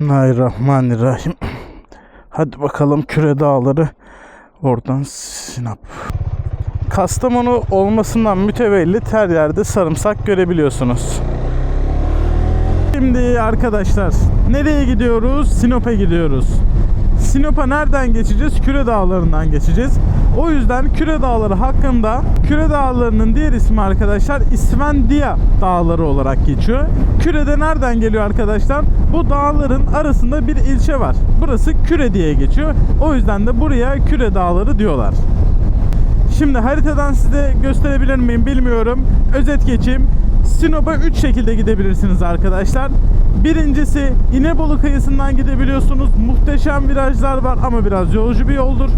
Bismillahirrahmanirrahim. Hadi bakalım Küre Dağları. Oradan Sinop. Kastamonu olmasından mütevellit her yerde sarımsak görebiliyorsunuz. Şimdi arkadaşlar nereye gidiyoruz? Sinop'a gidiyoruz. Sinop'a nereden geçeceğiz? Küre Dağları'ndan geçeceğiz. O yüzden Küre Dağları hakkında Küre Dağları'nın diğer ismi arkadaşlar İsvendiya Dağları olarak geçiyor. Küre'de nereden geliyor arkadaşlar? Bu dağların arasında bir ilçe var. Burası Küre diye geçiyor. O yüzden de buraya Küre Dağları diyorlar. Şimdi haritadan size gösterebilir miyim bilmiyorum. Özet geçeyim. Sinop'a 3 şekilde gidebilirsiniz arkadaşlar. Birincisi İnebolu kıyısından gidebiliyorsunuz. Muhteşem virajlar var ama biraz yolcu bir yoldur.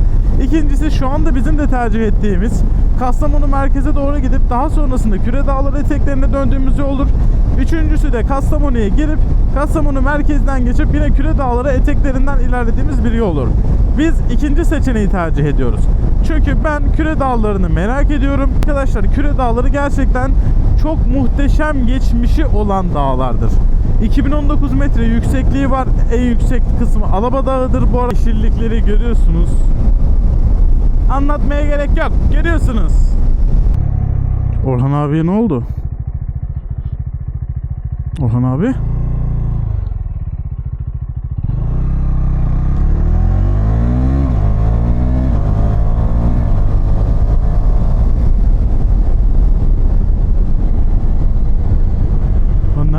İkincisi şu anda bizim de tercih ettiğimiz Kastamonu merkeze doğru gidip daha sonrasında Küre Dağları eteklerine döndüğümüz yoldur. Üçüncüsü de Kastamonu'ya girip Kastamonu merkezden geçip yine Küre Dağları eteklerinden ilerlediğimiz bir yol olur. Biz ikinci seçeneği tercih ediyoruz. Çünkü ben Küre Dağları'nı merak ediyorum. Arkadaşlar Küre Dağları gerçekten çok muhteşem geçmişi olan dağlardır. 2019 metre yüksekliği var. En yüksek kısmı Alaba Dağı'dır. Bu arada yeşillikleri görüyorsunuz. Anlatmaya gerek yok. Görüyorsunuz. Orhan abiye ne oldu? Orhan abi?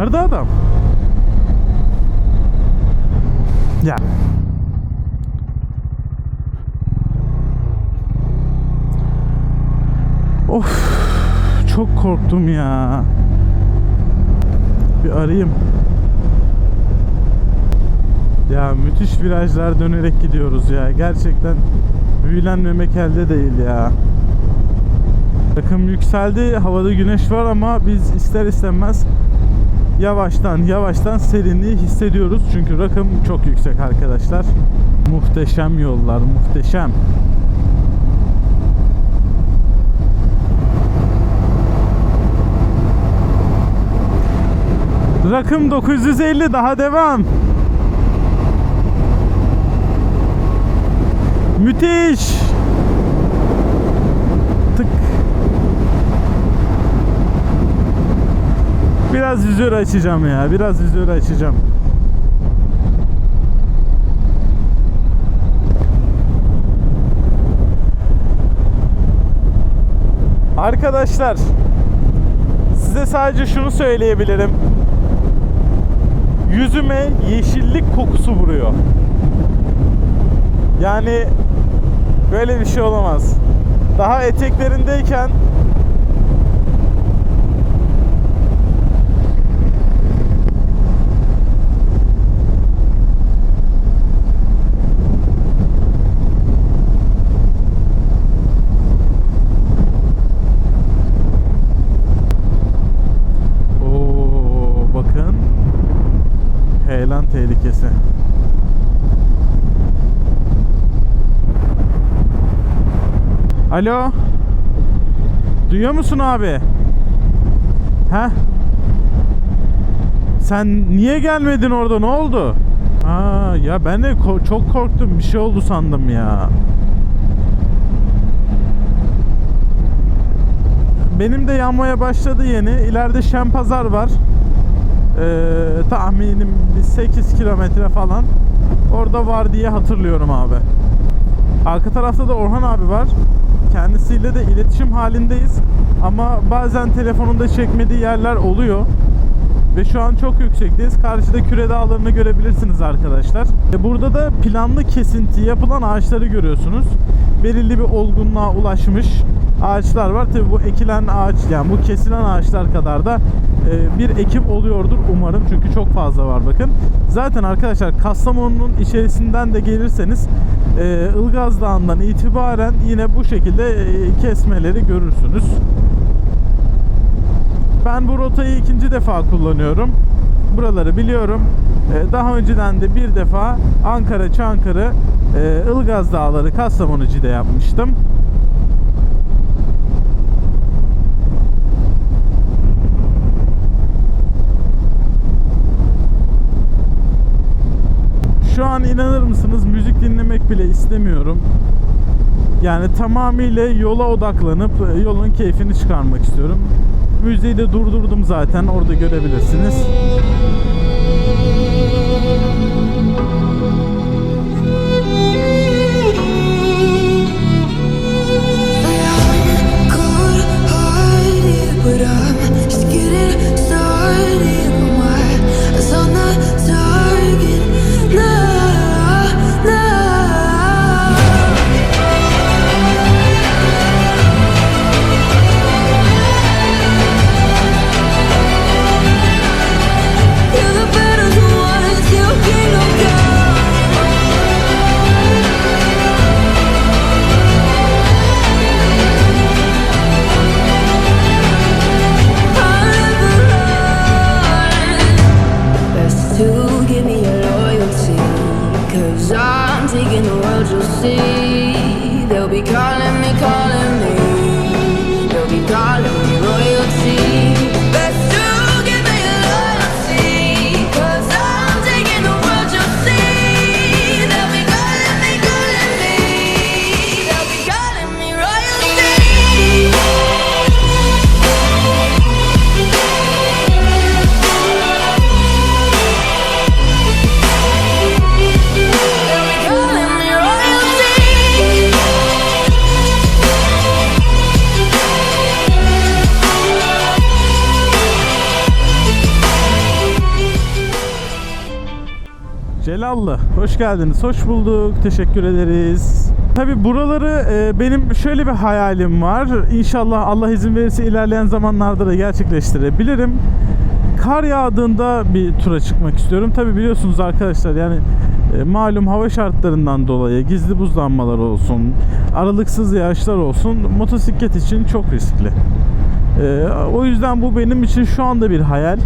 Nerede adam? Ya. Of. Çok korktum ya. Bir arayayım. Ya müthiş virajlar dönerek gidiyoruz ya. Gerçekten büyülenmemek elde değil ya. Rakım yükseldi. Havada güneş var ama biz ister istemez yavaştan yavaştan serinliği hissediyoruz. Çünkü rakım çok yüksek arkadaşlar. Muhteşem yollar, muhteşem. Rakım 950 daha devam. Müthiş. Biraz vizör açacağım ya. Biraz vizör açacağım. Arkadaşlar size sadece şunu söyleyebilirim. Yüzüme yeşillik kokusu vuruyor. Yani böyle bir şey olamaz. Daha eteklerindeyken Alo. Duyuyor musun abi? He? Sen niye gelmedin orada? Ne oldu? Ha ya ben de ko- çok korktum. Bir şey oldu sandım ya. Benim de yanmaya başladı yeni. İleride Şempazar var. Ee, tahminim bir 8 kilometre falan. Orada var diye hatırlıyorum abi. Arka tarafta da Orhan abi var. Kendisiyle de iletişim halindeyiz. Ama bazen telefonunda çekmediği yerler oluyor. Ve şu an çok yüksekteyiz. Karşıda Küre Dağları'nı görebilirsiniz arkadaşlar. E, Burada da planlı kesinti yapılan ağaçları görüyorsunuz. Belirli bir olgunluğa ulaşmış ağaçlar var. Tabi bu ekilen ağaç yani bu kesilen ağaçlar kadar da e, bir ekim oluyordur umarım. Çünkü çok fazla var bakın. Zaten arkadaşlar Kastamonu'nun içerisinden de gelirseniz e, Ilgaz Dağı'ndan itibaren yine bu şekilde e, kesmeleri görürsünüz. Ben bu rotayı ikinci defa kullanıyorum. Buraları biliyorum. Ee, Daha önceden de bir defa Ankara, Çankırı, e, Ilgaz Dağları, Kastamonu Cide yapmıştım. Şu an inanır mısınız müzik dinlemek bile istemiyorum. Yani tamamıyla yola odaklanıp e, yolun keyfini çıkarmak istiyorum. Müziği de durdurdum zaten orada görebilirsiniz. Celallı, hoş geldiniz. Hoş bulduk. Teşekkür ederiz. Tabi buraları e, benim şöyle bir hayalim var. İnşallah Allah izin verirse ilerleyen zamanlarda da gerçekleştirebilirim. Kar yağdığında bir tura çıkmak istiyorum. Tabi biliyorsunuz arkadaşlar yani e, malum hava şartlarından dolayı gizli buzlanmalar olsun, aralıksız yağışlar olsun motosiklet için çok riskli. Ee, o yüzden bu benim için şu anda bir hayal.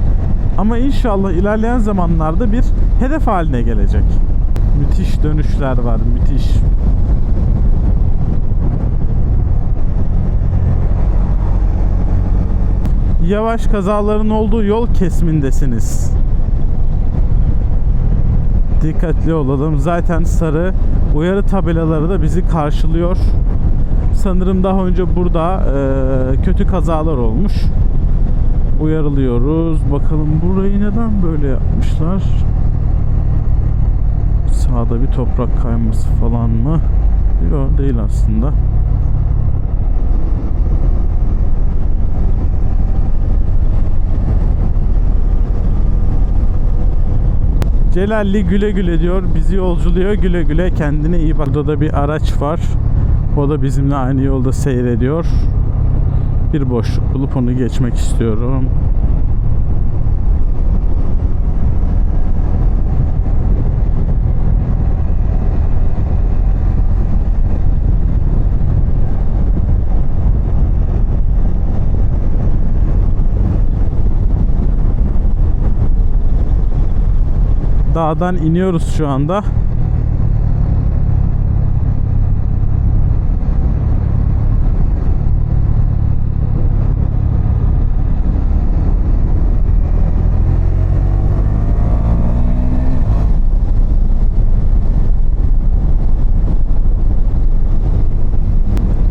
Ama inşallah ilerleyen zamanlarda bir hedef haline gelecek. Müthiş dönüşler var, müthiş. Yavaş kazaların olduğu yol kesimindesiniz. Dikkatli olalım. Zaten sarı uyarı tabelaları da bizi karşılıyor. Sanırım daha önce burada e, kötü kazalar olmuş. Uyarılıyoruz. Bakalım burayı neden böyle yapmışlar? Sağda bir toprak kayması falan mı? Yok değil aslında. Celalli güle güle diyor. Bizi yolculuyor güle güle. Kendine iyi bak. Burada da bir araç var. O da bizimle aynı yolda seyrediyor. Bir boşluk bulup onu geçmek istiyorum. Dağdan iniyoruz şu anda.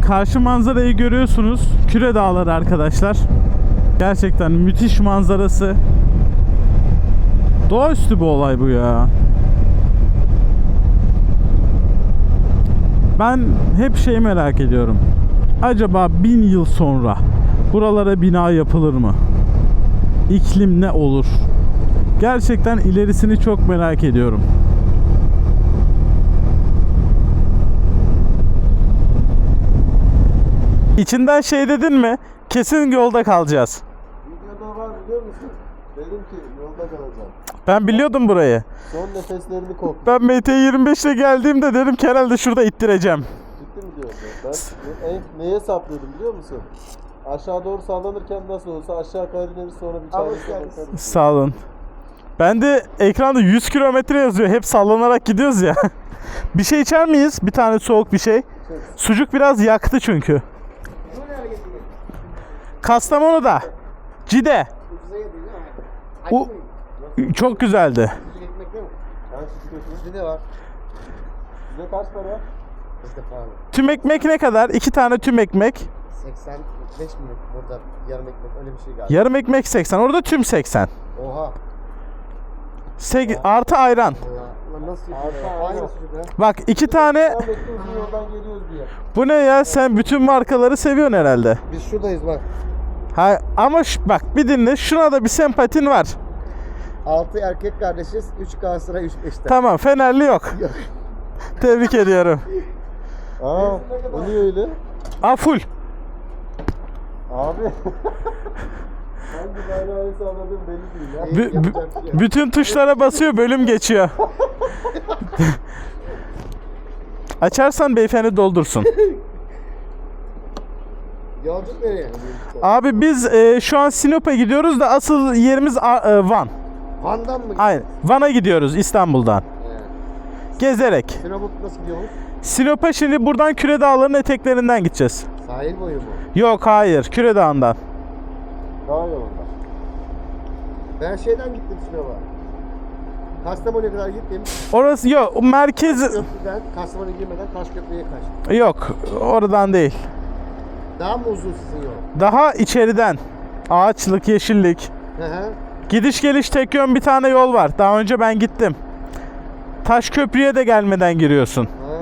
Karşı manzarayı görüyorsunuz. Küre Dağları arkadaşlar. Gerçekten müthiş manzarası. Doğaüstü bir olay bu ya. Ben hep şey merak ediyorum. Acaba bin yıl sonra buralara bina yapılır mı? İklim ne olur? Gerçekten ilerisini çok merak ediyorum. İçinden şey dedin mi? Kesin yolda kalacağız. Videoda var biliyor musun? Dedim ki yolda kalacağım. Ben biliyordum burayı. Son nefeslerini koktu. Ben MT25 ile geldiğimde dedim ki herhalde şurada ittireceğim. Ciddi mi diyorsun? Ben en, neye saplıyordum biliyor musun? Aşağı doğru sallanırken nasıl olsa aşağı kaydınır sonra bir bakarız. Sağ olun. Ben de ekranda 100 kilometre yazıyor. Hep sallanarak gidiyoruz ya. bir şey içer miyiz? Bir tane soğuk bir şey. Sucuk biraz yaktı çünkü. Kastamonu'da. Cide. U- çok güzeldi. Kaç istiyorsun? Bizde de var. Size kaç para? Bizde pahalı. Tüm ekmek ne kadar? İki tane tüm ekmek. 85 mi burada yarım ekmek öyle bir şey galiba. Yarım ekmek 80. Orada tüm 80. Oha. Sek artı ayran. Nasıl. Bak iki tane. Bu ne ya? Sen bütün markaları seviyorsun herhalde. Biz şuradayız bak. Ha, ama şu- bak bir dinle. Şuna da bir sempatin var. 6 erkek kardeşiz. 3 Galatasaray 3 Beşiktaş. Tamam Fenerli yok. Tebrik ediyorum. Aa, o niye öyle? A full. Abi. Hangi bayrağı salladığım belli değil ya. Şey yok. bütün tuşlara basıyor bölüm geçiyor. Açarsan beyefendi doldursun. Yolculuk nereye? Abi biz e, şu an Sinop'a gidiyoruz da asıl yerimiz A- e, Van. Van'dan mı? Aynen. Van'a gidiyoruz İstanbul'dan. He. Gezerek. Sinop'a nasıl gidiyoruz? Sinop'a şimdi buradan Küre Dağları'nın eteklerinden gideceğiz. Sahil boyu mu? Yok hayır Küre Dağı'ndan. Daha yolunda. Ben şeyden gittim Sinop'a. Kastamonu'ya kadar gittim. Orası yok merkez Köprüden, Kastamonu girmeden Taşköprü'ye kaçtım. yok oradan değil. Daha mı uzun sizin yol? Daha içeriden. Ağaçlık, yeşillik. Hı hı. Gidiş geliş tek yön bir tane yol var. Daha önce ben gittim. Taş köprüye de gelmeden giriyorsun. Ha.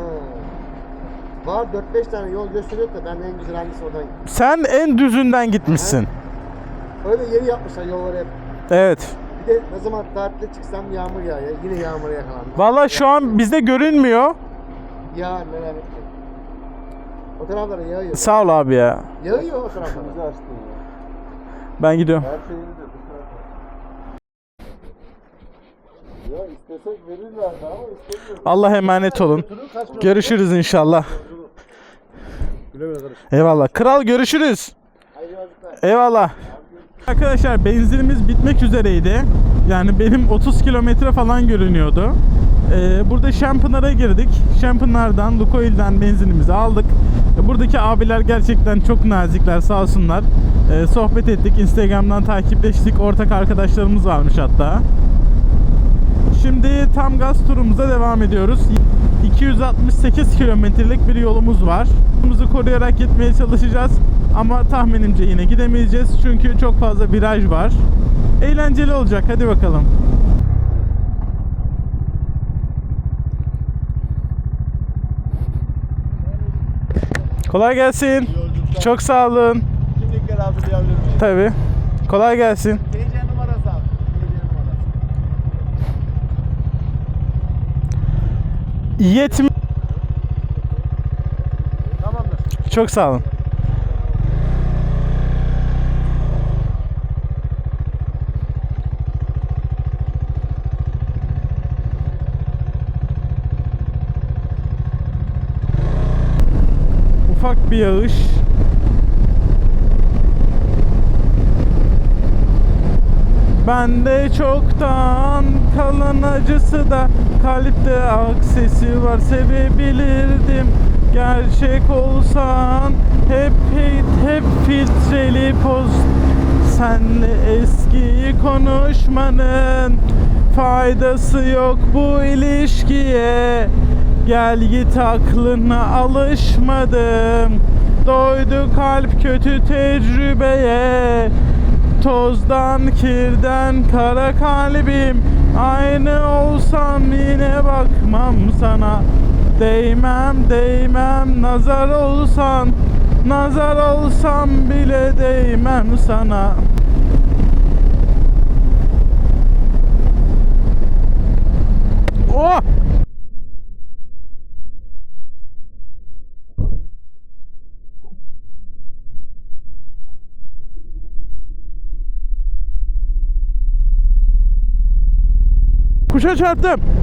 Var 4-5 tane yol gösteriyor da ben en güzel hangisi oradan gittim. Sen en düzünden gitmişsin. Öyle yeni yapmışlar yolları hep. Evet. Bir de ne zaman tatile çıksam yağmur yağıyor. Yine yağmura yakalandım. Valla şu an bizde görünmüyor. Ya neler ettim. O taraflara yağıyor. Sağ ol abi ya. Yağıyor o taraflara. Ben gidiyorum. Her şeyini de. Ya istesek verirlerdi ama istemiyoruz. Allah emanet olun. Görüşürüz inşallah. Eyvallah. Kral görüşürüz. Eyvallah. Arkadaşlar benzinimiz bitmek üzereydi. Yani benim 30 kilometre falan görünüyordu. Ee, burada Şampınar'a girdik. Şampınar'dan, Lukoil'den benzinimizi aldık. Buradaki abiler gerçekten çok nazikler sağ olsunlar. Ee, sohbet ettik. Instagram'dan takipleştik. Ortak arkadaşlarımız varmış hatta. Şimdi tam gaz turumuza devam ediyoruz. 268 kilometrelik bir yolumuz var. Yolumuzu koruyarak gitmeye çalışacağız. Ama tahminimce yine gidemeyeceğiz. Çünkü çok fazla viraj var. Eğlenceli olacak. Hadi bakalım. Kolay gelsin. Çok sağ olun. Kimlikleri hazırlayabilir miyim? Tabii. Kolay gelsin. TC numarası abi. TC numarası. Yetmi Tamamdır. Çok sağ olun. Bir yağış. Bende çoktan kalan acısı da kalpte aksesi var sevebilirdim. Gerçek olsan hep hep, filtreli post Senle eskiyi konuşmanın faydası yok bu ilişkiye Gel git aklına alışmadım. Doydu kalp kötü tecrübeye. Tozdan kirden kara kalbim. Aynı olsam yine bakmam sana. Değmem değmem nazar olsan. Nazar olsam bile değmem sana. Oh! Kuşa çarptım.